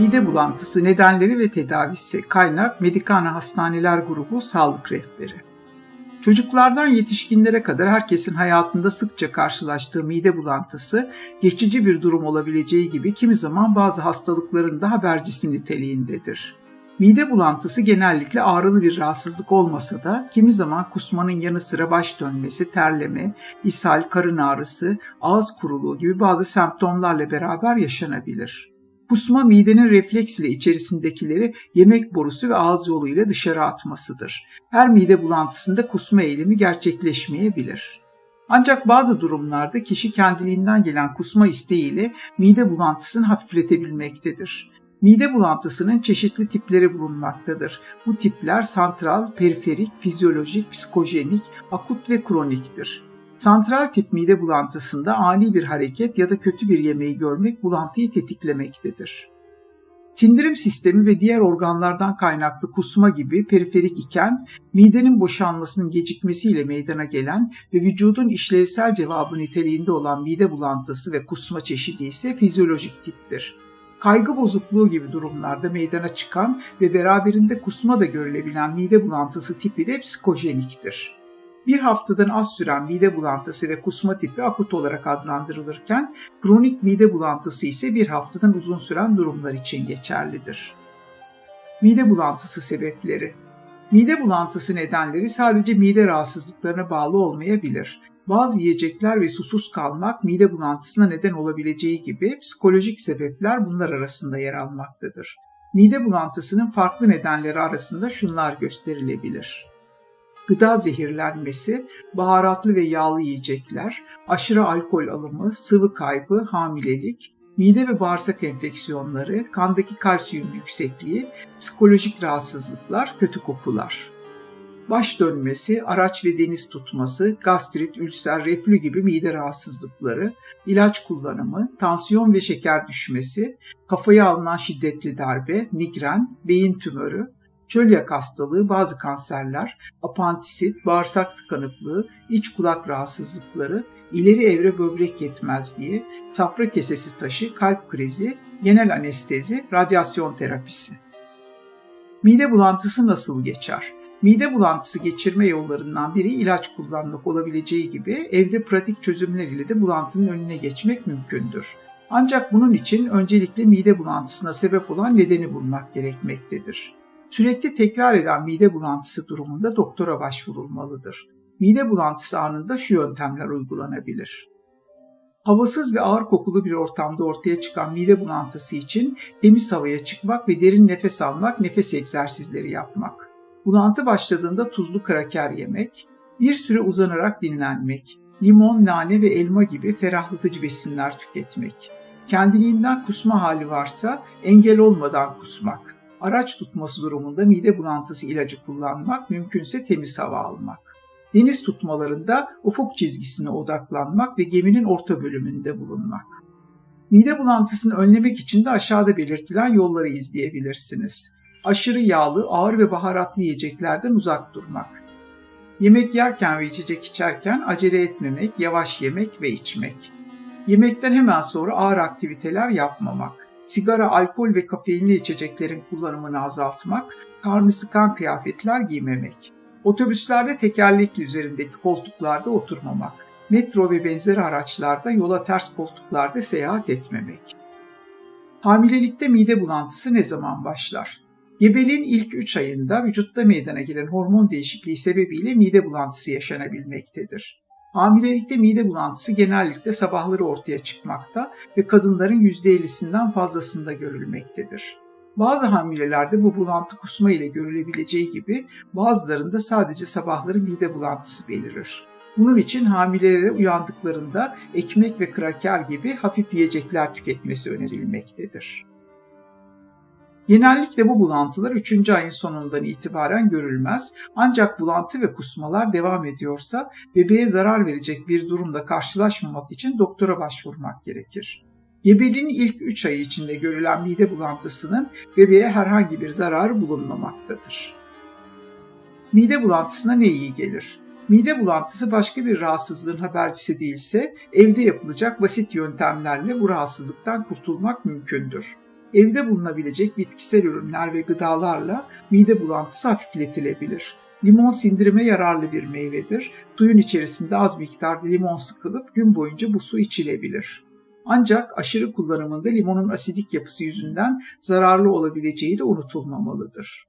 Mide bulantısı nedenleri ve tedavisi kaynak Medikana Hastaneler Grubu Sağlık Rehberi. Çocuklardan yetişkinlere kadar herkesin hayatında sıkça karşılaştığı mide bulantısı geçici bir durum olabileceği gibi kimi zaman bazı hastalıkların da habercisi niteliğindedir. Mide bulantısı genellikle ağrılı bir rahatsızlık olmasa da kimi zaman kusmanın yanı sıra baş dönmesi, terleme, ishal, karın ağrısı, ağız kuruluğu gibi bazı semptomlarla beraber yaşanabilir. Kusma midenin refleks ile içerisindekileri yemek borusu ve ağız yolu ile dışarı atmasıdır. Her mide bulantısında kusma eğilimi gerçekleşmeyebilir. Ancak bazı durumlarda kişi kendiliğinden gelen kusma isteğiyle mide bulantısını hafifletebilmektedir. Mide bulantısının çeşitli tipleri bulunmaktadır. Bu tipler santral, periferik, fizyolojik, psikojenik, akut ve kroniktir. Santral tip mide bulantısında ani bir hareket ya da kötü bir yemeği görmek bulantıyı tetiklemektedir. Sindirim sistemi ve diğer organlardan kaynaklı kusma gibi periferik iken midenin boşalmasının gecikmesiyle meydana gelen ve vücudun işlevsel cevabı niteliğinde olan mide bulantısı ve kusma çeşidi ise fizyolojik tiptir. Kaygı bozukluğu gibi durumlarda meydana çıkan ve beraberinde kusma da görülebilen mide bulantısı tipi de psikojeniktir. Bir haftadan az süren mide bulantısı ve kusma tipi akut olarak adlandırılırken kronik mide bulantısı ise bir haftadan uzun süren durumlar için geçerlidir. Mide bulantısı sebepleri Mide bulantısı nedenleri sadece mide rahatsızlıklarına bağlı olmayabilir. Bazı yiyecekler ve susuz kalmak mide bulantısına neden olabileceği gibi psikolojik sebepler bunlar arasında yer almaktadır. Mide bulantısının farklı nedenleri arasında şunlar gösterilebilir gıda zehirlenmesi, baharatlı ve yağlı yiyecekler, aşırı alkol alımı, sıvı kaybı, hamilelik, mide ve bağırsak enfeksiyonları, kandaki kalsiyum yüksekliği, psikolojik rahatsızlıklar, kötü kokular. Baş dönmesi, araç ve deniz tutması, gastrit, ülser, reflü gibi mide rahatsızlıkları, ilaç kullanımı, tansiyon ve şeker düşmesi, kafaya alınan şiddetli darbe, migren, beyin tümörü, çölyak hastalığı, bazı kanserler, apantisit, bağırsak tıkanıklığı, iç kulak rahatsızlıkları, ileri evre böbrek yetmezliği, safra kesesi taşı, kalp krizi, genel anestezi, radyasyon terapisi. Mide bulantısı nasıl geçer? Mide bulantısı geçirme yollarından biri ilaç kullanmak olabileceği gibi evde pratik çözümler ile de bulantının önüne geçmek mümkündür. Ancak bunun için öncelikle mide bulantısına sebep olan nedeni bulmak gerekmektedir. Sürekli tekrar eden mide bulantısı durumunda doktora başvurulmalıdır. Mide bulantısı anında şu yöntemler uygulanabilir. Havasız ve ağır kokulu bir ortamda ortaya çıkan mide bulantısı için temiz havaya çıkmak ve derin nefes almak, nefes egzersizleri yapmak. Bulantı başladığında tuzlu kraker yemek, bir süre uzanarak dinlenmek, limon, nane ve elma gibi ferahlatıcı besinler tüketmek. Kendiliğinden kusma hali varsa engel olmadan kusmak araç tutması durumunda mide bulantısı ilacı kullanmak, mümkünse temiz hava almak. Deniz tutmalarında ufuk çizgisine odaklanmak ve geminin orta bölümünde bulunmak. Mide bulantısını önlemek için de aşağıda belirtilen yolları izleyebilirsiniz. Aşırı yağlı, ağır ve baharatlı yiyeceklerden uzak durmak. Yemek yerken ve içecek içerken acele etmemek, yavaş yemek ve içmek. Yemekten hemen sonra ağır aktiviteler yapmamak sigara, alkol ve kafeinli içeceklerin kullanımını azaltmak, karnı sıkan kıyafetler giymemek, otobüslerde tekerlekli üzerindeki koltuklarda oturmamak, metro ve benzeri araçlarda yola ters koltuklarda seyahat etmemek. Hamilelikte mide bulantısı ne zaman başlar? Gebeliğin ilk 3 ayında vücutta meydana gelen hormon değişikliği sebebiyle mide bulantısı yaşanabilmektedir. Hamilelikte mide bulantısı genellikle sabahları ortaya çıkmakta ve kadınların %50'sinden fazlasında görülmektedir. Bazı hamilelerde bu bulantı kusma ile görülebileceği gibi bazılarında sadece sabahları mide bulantısı belirir. Bunun için hamilelere uyandıklarında ekmek ve kraker gibi hafif yiyecekler tüketmesi önerilmektedir. Genellikle bu bulantılar 3. ayın sonundan itibaren görülmez. Ancak bulantı ve kusmalar devam ediyorsa bebeğe zarar verecek bir durumda karşılaşmamak için doktora başvurmak gerekir. Gebeliğin ilk 3 ayı içinde görülen mide bulantısının bebeğe herhangi bir zararı bulunmamaktadır. Mide bulantısına ne iyi gelir? Mide bulantısı başka bir rahatsızlığın habercisi değilse evde yapılacak basit yöntemlerle bu rahatsızlıktan kurtulmak mümkündür. Evde bulunabilecek bitkisel ürünler ve gıdalarla mide bulantısı hafifletilebilir. Limon sindirime yararlı bir meyvedir. Suyun içerisinde az miktarda limon sıkılıp gün boyunca bu su içilebilir. Ancak aşırı kullanımında limonun asidik yapısı yüzünden zararlı olabileceği de unutulmamalıdır.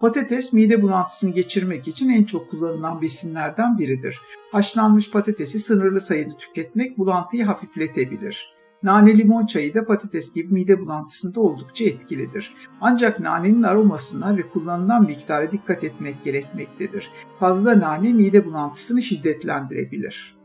Patates mide bulantısını geçirmek için en çok kullanılan besinlerden biridir. Haşlanmış patatesi sınırlı sayıda tüketmek bulantıyı hafifletebilir. Nane limon çayı da patates gibi mide bulantısında oldukça etkilidir. Ancak nanenin aromasına ve kullanılan miktara dikkat etmek gerekmektedir. Fazla nane mide bulantısını şiddetlendirebilir.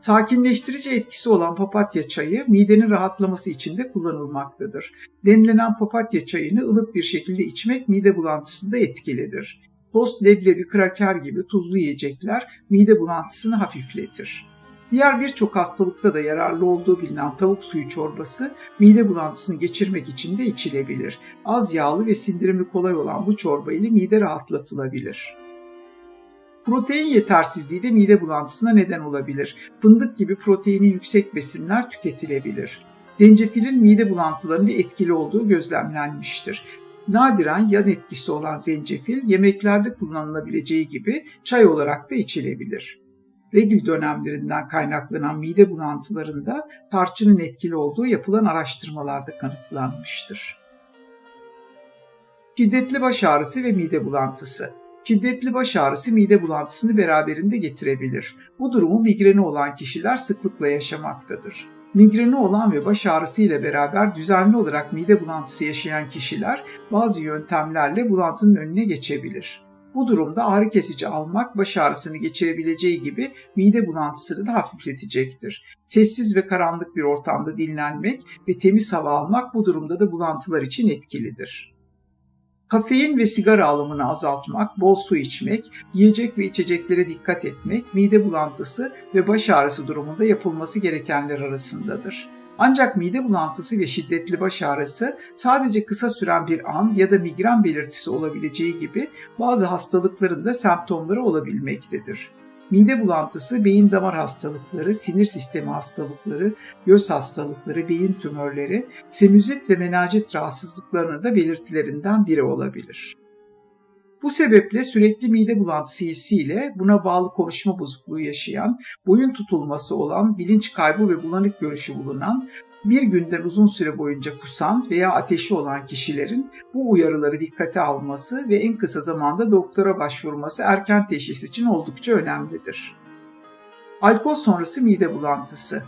Sakinleştirici etkisi olan papatya çayı midenin rahatlaması için de kullanılmaktadır. Demlenen papatya çayını ılık bir şekilde içmek mide bulantısında etkilidir. Tost, leblebi, kraker gibi tuzlu yiyecekler mide bulantısını hafifletir. Diğer birçok hastalıkta da yararlı olduğu bilinen tavuk suyu çorbası mide bulantısını geçirmek için de içilebilir. Az yağlı ve sindirimi kolay olan bu çorba ile mide rahatlatılabilir. Protein yetersizliği de mide bulantısına neden olabilir. Fındık gibi proteini yüksek besinler tüketilebilir. Zencefilin mide bulantılarında etkili olduğu gözlemlenmiştir. Nadiren yan etkisi olan zencefil yemeklerde kullanılabileceği gibi çay olarak da içilebilir. Regil dönemlerinden kaynaklanan mide bulantılarında tarçının etkili olduğu yapılan araştırmalarda kanıtlanmıştır. Şiddetli baş ağrısı ve mide bulantısı Şiddetli baş ağrısı mide bulantısını beraberinde getirebilir. Bu durumu migreni olan kişiler sıklıkla yaşamaktadır. Migreni olan ve baş ağrısı ile beraber düzenli olarak mide bulantısı yaşayan kişiler bazı yöntemlerle bulantının önüne geçebilir. Bu durumda ağrı kesici almak baş ağrısını geçirebileceği gibi mide bulantısını da hafifletecektir. Sessiz ve karanlık bir ortamda dinlenmek ve temiz hava almak bu durumda da bulantılar için etkilidir. Kafein ve sigara alımını azaltmak, bol su içmek, yiyecek ve içeceklere dikkat etmek, mide bulantısı ve baş ağrısı durumunda yapılması gerekenler arasındadır. Ancak mide bulantısı ve şiddetli baş ağrısı sadece kısa süren bir an ya da migren belirtisi olabileceği gibi bazı hastalıkların da semptomları olabilmektedir. Mide bulantısı, beyin damar hastalıkları, sinir sistemi hastalıkları, göz hastalıkları, beyin tümörleri, sinüzit ve menajit rahatsızlıklarının da belirtilerinden biri olabilir. Bu sebeple sürekli mide bulantısı hissiyle buna bağlı konuşma bozukluğu yaşayan, boyun tutulması olan, bilinç kaybı ve bulanık görüşü bulunan, bir günden uzun süre boyunca kusan veya ateşi olan kişilerin bu uyarıları dikkate alması ve en kısa zamanda doktora başvurması erken teşhis için oldukça önemlidir. Alkol sonrası mide bulantısı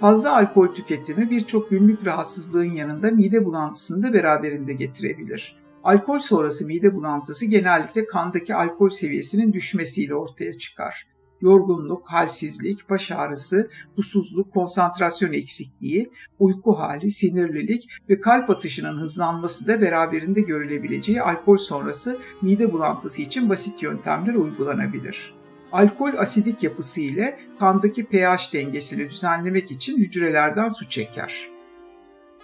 Fazla alkol tüketimi birçok günlük rahatsızlığın yanında mide bulantısını da beraberinde getirebilir. Alkol sonrası mide bulantısı genellikle kandaki alkol seviyesinin düşmesiyle ortaya çıkar yorgunluk, halsizlik, baş ağrısı, susuzluk, konsantrasyon eksikliği, uyku hali, sinirlilik ve kalp atışının hızlanması da beraberinde görülebileceği alkol sonrası mide bulantısı için basit yöntemler uygulanabilir. Alkol asidik yapısı ile kandaki pH dengesini düzenlemek için hücrelerden su çeker.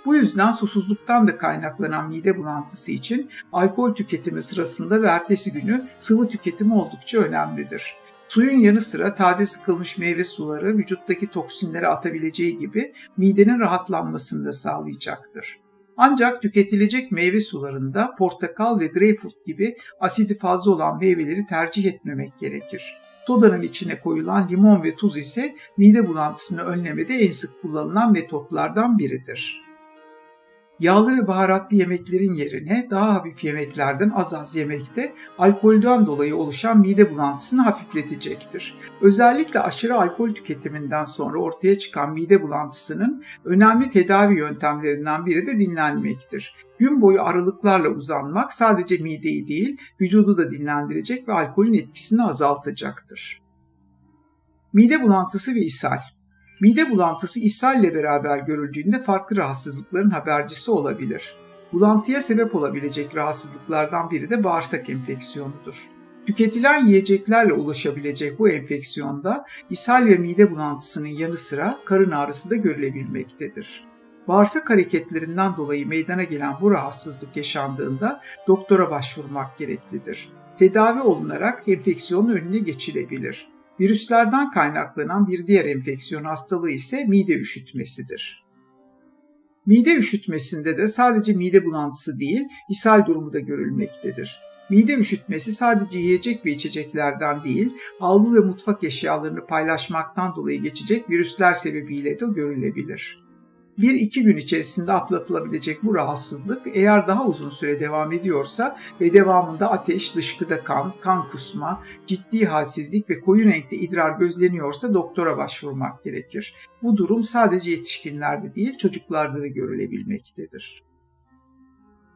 Bu yüzden susuzluktan da kaynaklanan mide bulantısı için alkol tüketimi sırasında ve ertesi günü sıvı tüketimi oldukça önemlidir. Suyun yanı sıra taze sıkılmış meyve suları vücuttaki toksinleri atabileceği gibi midenin rahatlanmasını da sağlayacaktır. Ancak tüketilecek meyve sularında portakal ve greyfurt gibi asidi fazla olan meyveleri tercih etmemek gerekir. Sodanın içine koyulan limon ve tuz ise mide bulantısını önlemede en sık kullanılan metotlardan biridir. Yağlı ve baharatlı yemeklerin yerine daha hafif yemeklerden az az yemekte alkolden dolayı oluşan mide bulantısını hafifletecektir. Özellikle aşırı alkol tüketiminden sonra ortaya çıkan mide bulantısının önemli tedavi yöntemlerinden biri de dinlenmektir. Gün boyu aralıklarla uzanmak sadece mideyi değil, vücudu da dinlendirecek ve alkolün etkisini azaltacaktır. Mide bulantısı ve ishal Mide bulantısı ishalle beraber görüldüğünde farklı rahatsızlıkların habercisi olabilir. Bulantıya sebep olabilecek rahatsızlıklardan biri de bağırsak enfeksiyonudur. Tüketilen yiyeceklerle ulaşabilecek bu enfeksiyonda ishal ve mide bulantısının yanı sıra karın ağrısı da görülebilmektedir. Bağırsak hareketlerinden dolayı meydana gelen bu rahatsızlık yaşandığında doktora başvurmak gereklidir. Tedavi olunarak enfeksiyonun önüne geçilebilir. Virüslerden kaynaklanan bir diğer enfeksiyon hastalığı ise mide üşütmesidir. Mide üşütmesinde de sadece mide bulantısı değil, ishal durumu da görülmektedir. Mide üşütmesi sadece yiyecek ve içeceklerden değil, havlu ve mutfak eşyalarını paylaşmaktan dolayı geçecek virüsler sebebiyle de görülebilir. Bir iki gün içerisinde atlatılabilecek bu rahatsızlık eğer daha uzun süre devam ediyorsa ve devamında ateş, dışkıda kan, kan kusma, ciddi halsizlik ve koyu renkte idrar gözleniyorsa doktora başvurmak gerekir. Bu durum sadece yetişkinlerde değil çocuklarda da görülebilmektedir.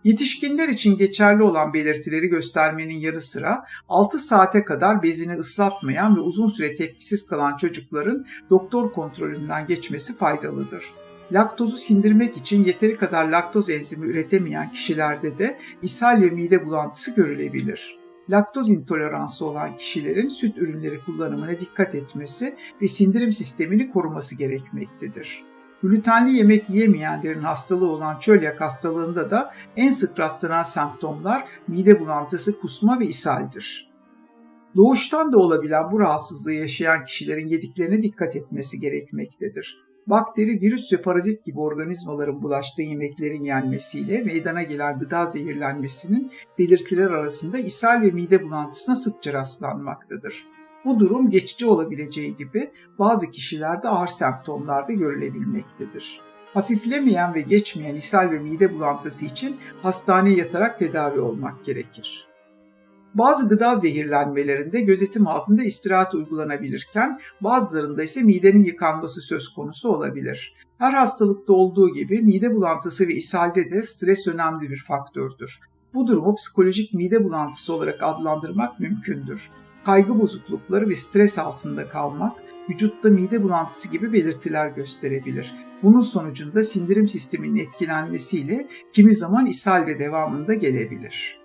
Yetişkinler için geçerli olan belirtileri göstermenin yanı sıra 6 saate kadar bezini ıslatmayan ve uzun süre tepkisiz kalan çocukların doktor kontrolünden geçmesi faydalıdır. Laktozu sindirmek için yeteri kadar laktoz enzimi üretemeyen kişilerde de ishal ve mide bulantısı görülebilir. Laktoz intoleransı olan kişilerin süt ürünleri kullanımına dikkat etmesi ve sindirim sistemini koruması gerekmektedir. Glutenli yemek yiyemeyenlerin hastalığı olan çölyak hastalığında da en sık rastlanan semptomlar mide bulantısı, kusma ve ishaldir. Doğuştan da olabilen bu rahatsızlığı yaşayan kişilerin yediklerine dikkat etmesi gerekmektedir. Bakteri, virüs ve parazit gibi organizmaların bulaştığı yemeklerin yenmesiyle meydana gelen gıda zehirlenmesinin belirtiler arasında ishal ve mide bulantısına sıkça rastlanmaktadır. Bu durum geçici olabileceği gibi bazı kişilerde ağır semptomlarda görülebilmektedir. Hafiflemeyen ve geçmeyen ishal ve mide bulantısı için hastaneye yatarak tedavi olmak gerekir. Bazı gıda zehirlenmelerinde gözetim altında istirahat uygulanabilirken bazılarında ise midenin yıkanması söz konusu olabilir. Her hastalıkta olduğu gibi mide bulantısı ve ishalde de stres önemli bir faktördür. Bu durumu psikolojik mide bulantısı olarak adlandırmak mümkündür. Kaygı bozuklukları ve stres altında kalmak, vücutta mide bulantısı gibi belirtiler gösterebilir. Bunun sonucunda sindirim sisteminin etkilenmesiyle kimi zaman ishal de devamında gelebilir.